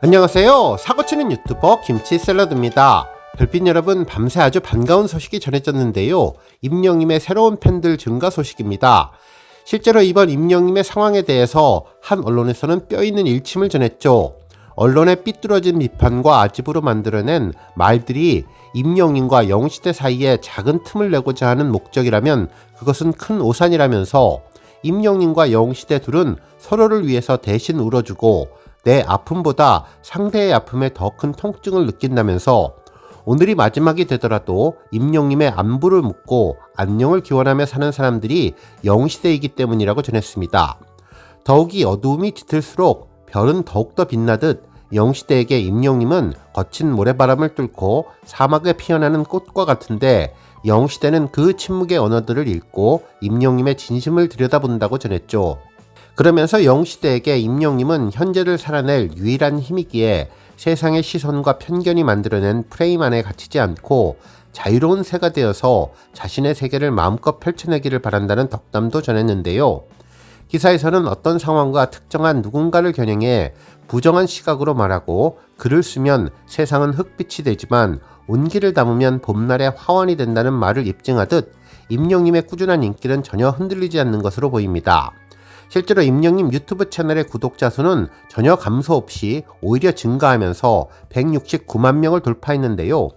안녕하세요. 사고치는 유튜버 김치 샐러드입니다. 별빛 여러분, 밤새 아주 반가운 소식이 전해졌는데요. 임영님의 새로운 팬들 증가 소식입니다. 실제로 이번 임영님의 상황에 대해서 한 언론에서는 뼈 있는 일침을 전했죠. 언론의 삐뚤어진 비판과 아집으로 만들어낸 말들이 임영님과 영시대 사이에 작은 틈을 내고자 하는 목적이라면 그것은 큰 오산이라면서 임영님과 영시대 둘은 서로를 위해서 대신 울어주고 내 아픔보다 상대의 아픔에 더 큰 통증을 느낀다면서 오늘이 마지막이 되더라도 임영님의 안부를 묻고 안녕을 기원하며 사는 사람들이 영시대이기 때문이라고 전했습니다. 더욱이 어두움이 짙을수록 별은 더욱더 빛나듯 영시대에게 임영님은 거친 모래바람을 뚫고 사막에 피어나는 꽃과 같은데 영시대는 그 침묵의 언어들을 읽고 임영님의 진심을 들여다본다고 전했죠. 그러면서 영시대에게 임영님은 현재를 살아낼 유일한 힘이기에 세상의 시선과 편견이 만들어낸 프레임 안에 갇히지 않고 자유로운 새가 되어서 자신의 세계를 마음껏 펼쳐내기를 바란다는 덕담도 전했는데요. 기사에서는 어떤 상황과 특정한 누군가를 겨냥해 부정한 시각으로 말하고 글을 쓰면 세상은 흙빛이 되지만 온기를 담으면 봄날의 화원이 된다는 말을 입증하듯 임영님의 꾸준한 인기는 전혀 흔들리지 않는 것으로 보입니다. 실제로 임영님 유튜브 채널의 구독자 수는 전혀 감소 없이 오히려 증가하면서 169만 명을 돌파했는데요.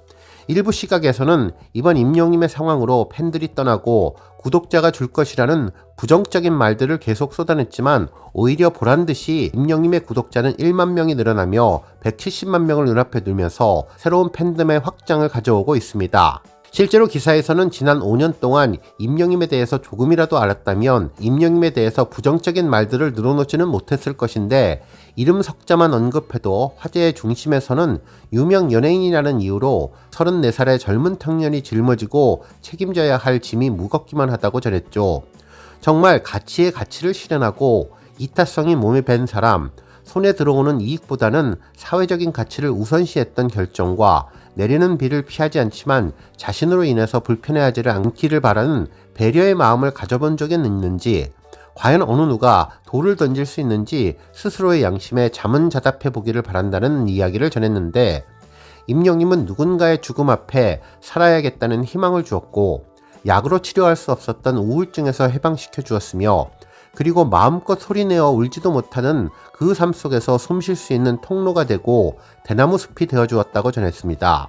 일부 시각에서는 이번 임영님의 상황으로 팬들이 떠나고 구독자가 줄 것이라는 부정적인 말들을 계속 쏟아냈지만 오히려 보란 듯이 임영님의 구독자는 1만 명이 늘어나며 170만 명을 눈앞에 두면서 새로운 팬덤의 확장을 가져오고 있습니다. 실제로 기사에서는 지난 5년 동안 임영임에 대해서 조금이라도 알았다면 임영임에 대해서 부정적인 말들을 늘어놓지는 못했을 것인데 이름 석자만 언급해도 화제의 중심에서는 유명 연예인이라는 이유로 34살의 젊은 청년이 짊어지고 책임져야 할 짐이 무겁기만 하다고 전했죠. 정말 가치의 가치를 실현하고 이타성이 몸에 밴 사람, 손에 들어오는 이익보다는 사회적인 가치를 우선시했던 결정과 내리는 비를 피하지 않지만 자신으로 인해서 불편해하지를 않기를 바라는 배려의 마음을 가져본 적이 있는지 과연 어느 누가 돌을 던질 수 있는지 스스로의 양심에 자문자답해 보기를 바란다는 이야기를 전했는데 임영님은 누군가의 죽음 앞에 살아야겠다는 희망을 주었고 약으로 치료할 수 없었던 우울증에서 해방시켜 주었으며 그리고 마음껏 소리내어 울지도 못하는 그 삶 속에서 숨 쉴 수 있는 통로가 되고 대나무 숲이 되어 주었다고 전했습니다.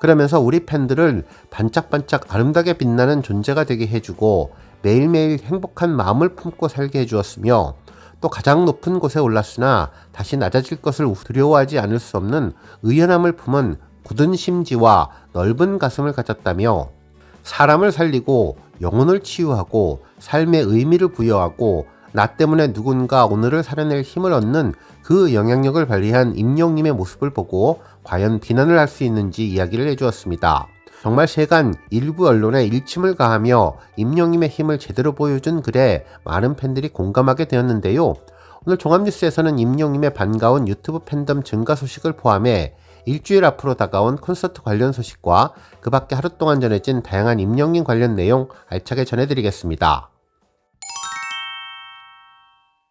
그러면서 우리 팬들을 반짝반짝 아름답게 빛나는 존재가 되게 해주고 매일매일 행복한 마음을 품고 살게 해주었으며 또 가장 높은 곳에 올랐으나 다시 낮아질 것을 두려워하지 않을 수 없는 의연함을 품은 굳은 심지와 넓은 가슴을 가졌다며 사람을 살리고 영혼을 치유하고 삶의 의미를 부여하고 나 때문에 누군가 오늘을 살아낼 힘을 얻는 그 영향력을 발휘한 임영님의 모습을 보고 과연 비난을 할 수 있는지 이야기를 해주었습니다. 정말 세간 일부 언론에 일침을 가하며 임영님의 힘을 제대로 보여준 글에 많은 팬들이 공감하게 되었는데요. 오늘 종합뉴스에서는 임영님의 반가운 유튜브 팬덤 증가 소식을 포함해 일주일 앞으로 다가온 콘서트 관련 소식과 그 밖에 하루 동안 전해진 다양한 임영님 관련 내용 알차게 전해드리겠습니다.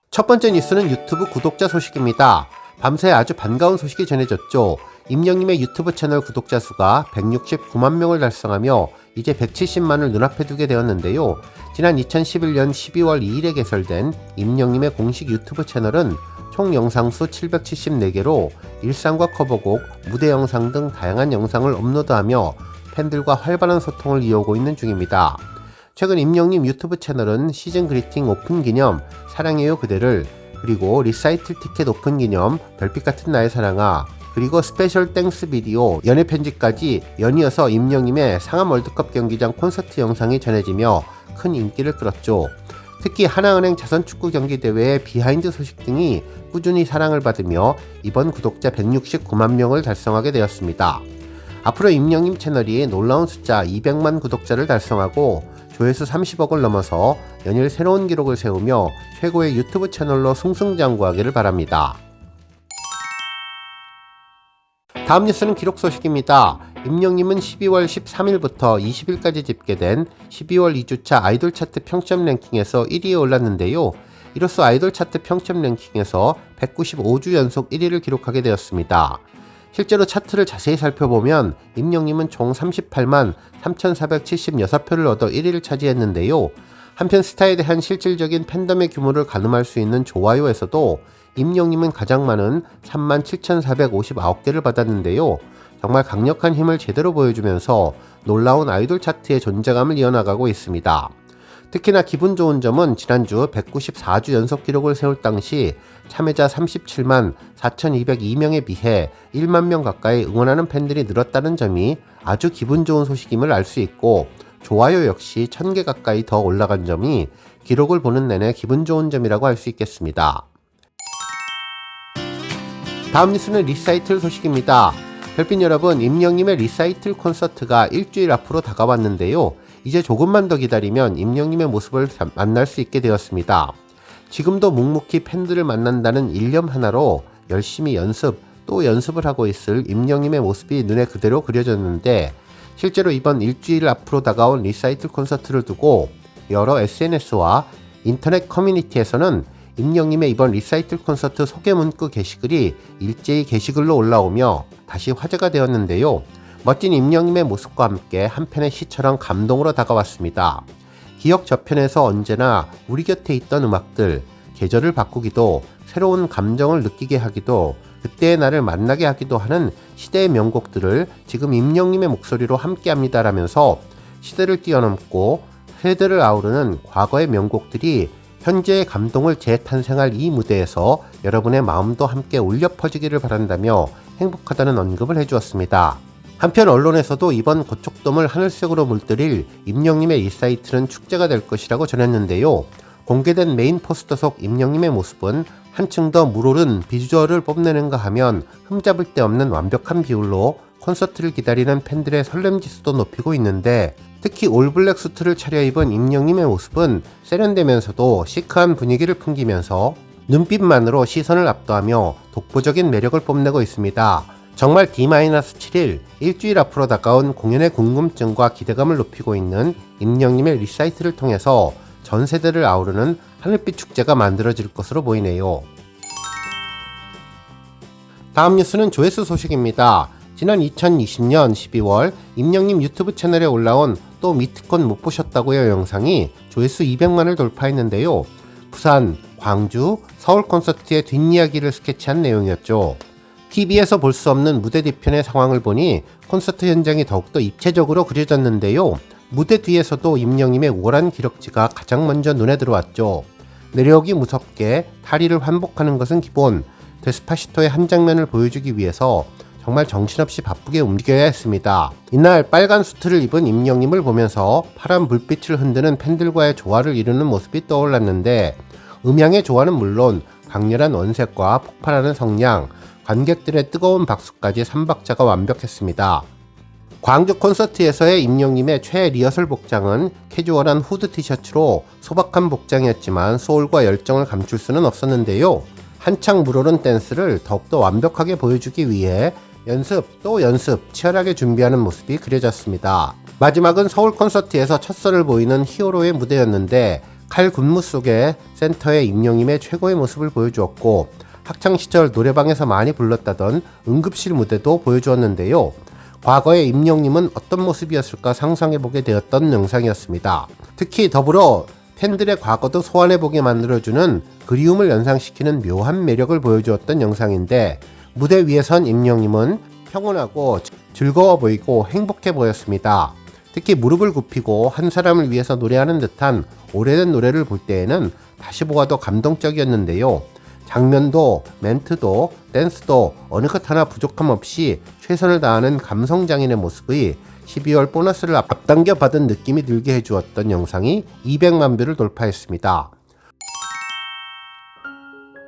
첫 번째 뉴스는 유튜브 구독자 소식입니다. 밤새 아주 반가운 소식이 전해졌죠. 임영님의 유튜브 채널 구독자 수가 169만 명을 달성하며 이제 170만을 눈앞에 두게 되었는데요. 지난 2011년 12월 2일에 개설된 임영님의 공식 유튜브 채널은 총 영상 수 774개로 일상과 커버곡, 무대 영상 등 다양한 영상을 업로드하며 팬들과 활발한 소통을 이어오고 있는 중입니다. 최근 임영님 유튜브 채널은 시즌 그리팅 오픈 기념 사랑해요 그대를 그리고 리사이틀 티켓 오픈 기념 별빛 같은 나의 사랑아 그리고 스페셜 땡스 비디오 연예 편지까지 연이어서 임영님의 상암 월드컵 경기장 콘서트 영상이 전해지며 큰 인기를 끌었죠. 특히 하나은행 자선축구 경기 대회의 비하인드 소식 등이 꾸준히 사랑을 받으며 이번 구독자 169만 명을 달성하게 되었습니다. 앞으로 임영님 채널이 놀라운 숫자 200만 구독자를 달성하고 조회수 30억을 넘어서 연일 새로운 기록을 세우며 최고의 유튜브 채널로 승승장구하기를 바랍니다. 다음 뉴스는 기록 소식입니다. 임영님은 12월 13일부터 20일까지 집계된 12월 2주차 아이돌 차트 평점 랭킹에서 1위에 올랐는데요. 이로써 아이돌 차트 평점 랭킹에서 195주 연속 1위를 기록하게 되었습니다. 실제로 차트를 자세히 살펴보면 임영님은 총 38만 3,476표를 얻어 1위를 차지했는데요. 한편 스타에 대한 실질적인 팬덤의 규모를 가늠할 수 있는 좋아요에서도 임영님은 가장 많은 37,459개를 받았는데요. 정말 강력한 힘을 제대로 보여주면서 놀라운 아이돌 차트의 존재감을 이어나가고 있습니다. 특히나 기분 좋은 점은 지난주 194주 연속 기록을 세울 당시 참여자 37만 4,202명에 비해 1만 명 가까이 응원하는 팬들이 늘었다는 점이 아주 기분 좋은 소식임을 알 수 있고 좋아요 역시 1000개 가까이 더 올라간 점이 기록을 보는 내내 기분 좋은 점이라고 할 수 있겠습니다. 다음 뉴스는 리사이틀 소식입니다. 별빛 여러분, 임영님의 리사이틀 콘서트가 일주일 앞으로 다가왔는데요. 이제 조금만 더 기다리면 임영님의 모습을 만날 수 있게 되었습니다. 지금도 묵묵히 팬들을 만난다는 일념 하나로 열심히 연습, 또 연습을 하고 있을 임영님의 모습이 눈에 그대로 그려졌는데 실제로 이번 일주일 앞으로 다가온 리사이틀 콘서트를 두고 여러 SNS와 인터넷 커뮤니티에서는 임영님의 이번 리사이틀 콘서트 소개 문구 게시글이 일제히 게시글로 올라오며 다시 화제가 되었는데요. 멋진 임영님의 모습과 함께 한편의 시처럼 감동으로 다가왔습니다. 기억 저편에서 언제나 우리 곁에 있던 음악들, 계절을 바꾸기도, 새로운 감정을 느끼게 하기도, 그때의 나를 만나게 하기도 하는 시대의 명곡들을 지금 임영님의 목소리로 함께 합니다라면서 시대를 뛰어넘고 세대를 아우르는 과거의 명곡들이 현재의 감동을 재탄생할 이 무대에서 여러분의 마음도 함께 울려 퍼지기를 바란다며 행복하다는 언급을 해주었습니다. 한편 언론에서도 이번 고척돔을 하늘색으로 물들일 임영님의 리사이트는 축제가 될 것이라고 전했는데요. 공개된 메인 포스터 속 임영님의 모습은 한층 더 물오른 비주얼을 뽐내는가 하면 흠잡을 데 없는 완벽한 비율로 콘서트를 기다리는 팬들의 설렘 지수도 높이고 있는데 특히 올블랙 수트를 차려입은 임영님의 모습은 세련되면서도 시크한 분위기를 풍기면서 눈빛만으로 시선을 압도하며 독보적인 매력을 뽐내고 있습니다. 정말 D-7일 일주일 앞으로 다가온 공연의 궁금증과 기대감을 높이고 있는 임영님의 리사이트를 통해서 전 세대를 아우르는 하늘빛 축제가 만들어질 것으로 보이네요. 다음 뉴스는 조회수 소식입니다. 지난 2020년 12월 임영님 유튜브 채널에 올라온 또 미트콘 못 보셨다고요 영상이 조회수 200만을 돌파했는데요. 부산, 광주, 서울 콘서트의 뒷이야기를 스케치한 내용이었죠. TV에서 볼 수 없는 무대 뒤편의 상황을 보니 콘서트 현장이 더욱더 입체적으로 그려졌는데요. 무대 뒤에서도 임영님의 우월한 기럭지가 가장 먼저 눈에 들어왔죠. 내려오기 무섭게 다리를 환복하는 것은 기본. 데스파시토의 한 장면을 보여주기 위해서 정말 정신없이 바쁘게 움직여야 했습니다. 이날 빨간 수트를 입은 임영님을 보면서 파란 불빛을 흔드는 팬들과의 조화를 이루는 모습이 떠올랐는데 음향의 조화는 물론 강렬한 원색과 폭발하는 성량, 관객들의 뜨거운 박수까지 3박자가 완벽했습니다. 광주 콘서트에서의 임영님의 최애 리허설 복장은 캐주얼한 후드 티셔츠로 소박한 복장이었지만 소울과 열정을 감출 수는 없었는데요. 한창 물오른 댄스를 더욱더 완벽하게 보여주기 위해 연습 또 연습 치열하게 준비하는 모습이 그려졌습니다. 마지막은 서울 콘서트에서 첫 선을 보이는 히어로의 무대였는데 칼 군무 속에 센터의 임영님의 최고의 모습을 보여주었고 학창 시절 노래방에서 많이 불렀다던 응급실 무대도 보여주었는데요. 과거의 임영님은 어떤 모습이었을까 상상해보게 되었던 영상이었습니다. 특히 더불어 팬들의 과거도 소환해보게 만들어주는 그리움을 연상시키는 묘한 매력을 보여주었던 영상인데 무대 위에 선 임영님은 평온하고 즐거워 보이고 행복해 보였습니다. 특히 무릎을 굽히고 한 사람을 위해서 노래하는 듯한 오래된 노래를 볼 때에는 다시 보아도 감동적이었는데요. 장면도 멘트도 댄스도 어느 것 하나 부족함 없이 최선을 다하는 감성 장인의 모습의 12월 보너스를 앞당겨 받은 느낌이 들게 해주었던 영상이 200만 뷰를 돌파했습니다.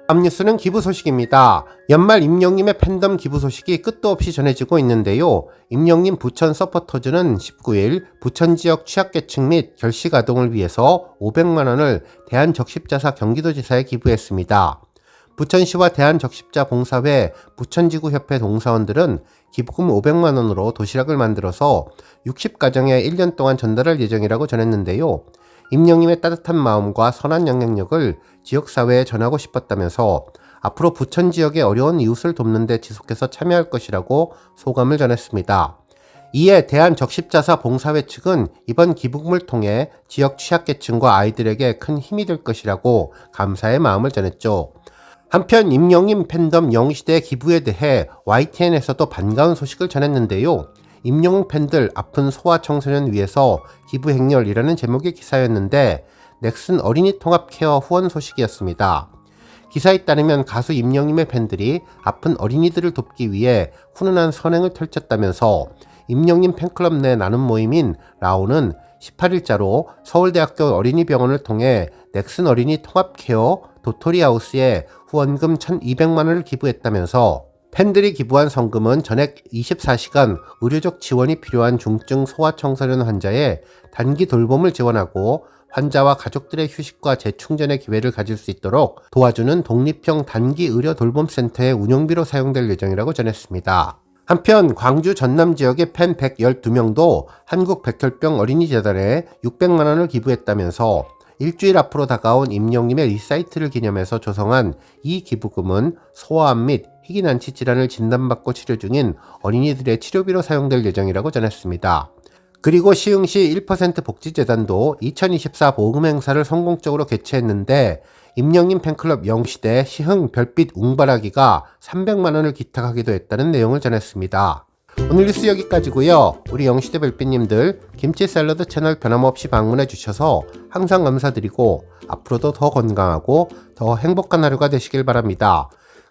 다음 뉴스는 기부 소식입니다. 연말 임영님의 팬덤 기부 소식이 끝도 없이 전해지고 있는데요. 임영님 부천 서포터즈는 19일 부천 지역 취약계층 및 결식 아동을 위해서 500만원을 대한적십자사 경기도지사에 기부했습니다. 부천시와 대한적십자 봉사회 부천지구협회 동사원들은 기부금 500만원으로 도시락을 만들어서 60가정에 1년 동안 전달할 예정이라고 전했는데요. 임영님의 따뜻한 마음과 선한 영향력을 지역사회에 전하고 싶었다면서 앞으로 부천 지역의 어려운 이웃을 돕는 데 지속해서 참여할 것이라고 소감을 전했습니다. 이에 대한적십자사 봉사회 측은 이번 기부금을 통해 지역 취약계층과 아이들에게 큰 힘이 될 것이라고 감사의 마음을 전했죠. 한편 임영임 팬덤 영시대 기부에 대해 YTN에서도 반가운 소식을 전했는데요. 임영웅 팬들 아픈 소아 청소년 위해서 기부 행렬이라는 제목의 기사였는데 넥슨 어린이 통합 케어 후원 소식이었습니다. 기사에 따르면 가수 임영임의 팬들이 아픈 어린이들을 돕기 위해 훈훈한 선행을 펼쳤다면서 임영임 팬클럽 내 나눔 모임인 라오는 18일자로 서울대학교 어린이병원을 통해 넥슨 어린이 통합 케어 도토리하우스에 후원금 1,200만 원을 기부했다면서 팬들이 기부한 성금은 전액 24시간 의료적 지원이 필요한 중증 소아청소년 환자의 단기 돌봄을 지원하고 환자와 가족들의 휴식과 재충전의 기회를 가질 수 있도록 도와주는 독립형 단기 의료 돌봄센터의 운영비로 사용될 예정이라고 전했습니다. 한편 광주 전남 지역의 팬 112명도 한국 백혈병 어린이 재단에 600만 원을 기부했다면서 일주일 앞으로 다가온 임영님의 리사이트를 기념해서 조성한 이 기부금은 소아암 및 희귀난치 질환을 진단받고 치료 중인 어린이들의 치료비로 사용될 예정이라고 전했습니다. 그리고 시흥시 1% 복지재단도 2024 보금 행사를 성공적으로 개최했는데 임영님 팬클럽 영시대 시흥 별빛 웅바라기가 300만 원을 기탁하기도 했다는 내용을 전했습니다. 오늘 뉴스 여기까지고요. 우리 영시대 별빛님들 김치 샐러드 채널 변함없이 방문해 주셔서 항상 감사드리고 앞으로도 더 건강하고 더 행복한 하루가 되시길 바랍니다.